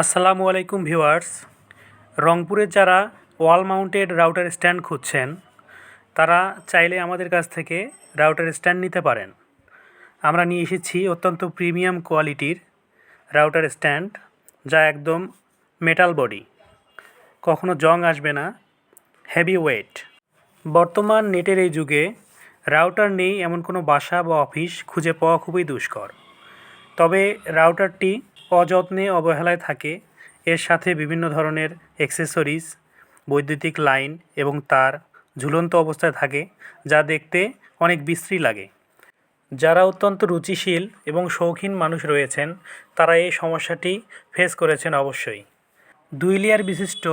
আসসালামু আলাইকুম ভিউয়ার্স। রংপুরের যারা ওয়াল মাউন্টেড রাউটার স্ট্যান্ড খুঁজছেন, তারা চাইলে আমাদের কাছ থেকে রাউটার স্ট্যান্ড নিতে পারেন। আমরা নিয়ে এসেছি অত্যন্ত প্রিমিয়াম কোয়ালিটির রাউটার স্ট্যান্ড, যা একদম মেটাল বডি। কখনো জং আসবে না, হেভি ওয়েট। বর্তমান নেটের এই যুগে রাউটার নেই এমন কোনো বাসা বা অফিস খুঁজে পাওয়া খুবই দুষ্কর। তবে রাউটারটি অযত্নে অবহেলায় থাকে। এর সাথে বিভিন্ন ধরনের অ্যাক্সেসরিজ বৈদ্যুতিক লাইন এবং তার ঝুলন্ত অবস্থায় থাকে, যা দেখতে অনেক বিশ্রী লাগে। যারা অত্যন্ত রুচিশীল এবং শৌখিন মানুষ রয়েছেন, তারা এই সমস্যাটি ফেস করেছেন অবশ্যই। দুই লেয়ার বিশিষ্ট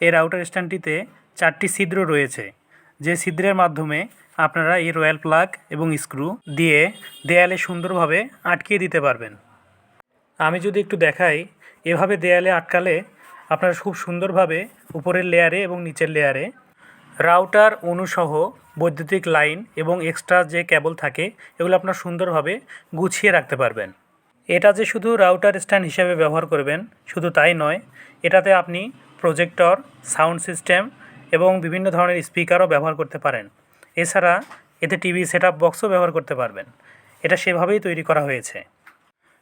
এই রাউটার স্ট্যান্ডটিতে চারটি ছিদ্র রয়েছে, যে ছিদ্রের মাধ্যমে আপনারা এই রয়্যাল প্লাগ এবং স্ক্রু দিয়ে দেয়ালে সুন্দরভাবে আটকিয়ে দিতে পারবেন। আমি যদি একটু দেখাই, এভাবে দেয়ালে আটকালে আপনারা খুব সুন্দরভাবে উপরের লেয়ারে এবং নিচের লেয়ারে রাউটার অনুসহ বৈদ্যুতিক লাইন এবং এক্সট্রা যে কেবল থাকে, এগুলো আপনার সুন্দরভাবে গুছিয়ে রাখতে পারবেন। এটা যে শুধু রাউটার স্ট্যান্ড হিসেবে ব্যবহার করবেন, শুধু তাই নয়, এটাতে আপনি প্রজেক্টর সাউন্ড সিস্টেম এবং বিভিন্ন ধরনের স্পিকারও ব্যবহার করতে পারেন। এছাড়া এতে টিভি সেট আপ বক্সও ব্যবহার করতে পারবেন। এটা সেভাবেই তৈরি করা হয়েছে।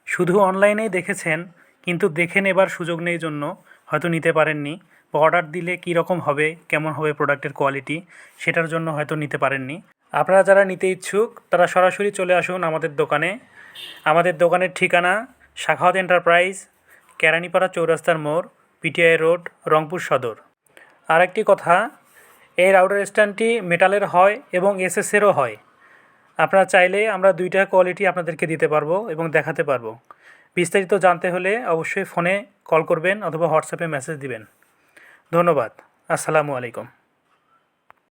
শুধু অনলাইনেই দেখেছেন, কিন্তু দেখে নেবার সুযোগ নেই জন্য হয়তো নিতে পারেননি। বা অর্ডার দিলে কী রকম হবে, কেমন হবে প্রোডাক্টের কোয়ালিটি, সেটার জন্য হয়তো নিতে পারেননি। আপনারা যারা নিতে ইচ্ছুক, তারা সরাসরি চলে আসুন আমাদের দোকানে। আমাদের দোকানের ঠিকানা শাখাওয়াত এন্টারপ্রাইজ, কেরানীপাড়া চৌরাস্তার মোড়, পিটিআই রোড, রংপুর সদর। আরেকটি কথা, এই রাউটার স্ট্যান্ডটি মেটালের হয় এবং এসএসেরও হয়। আপনারা চাইলে আমরা দুইটা কোয়ালিটি আপনাদেরকে দিতে পারব এবং দেখাতে পারব। বিস্তারিত জানতে হলে অবশ্যই ফোনে কল করবেন অথবা হোয়াটসঅ্যাপে মেসেজ দিবেন। ধন্যবাদ। আসসালামু আলাইকুম।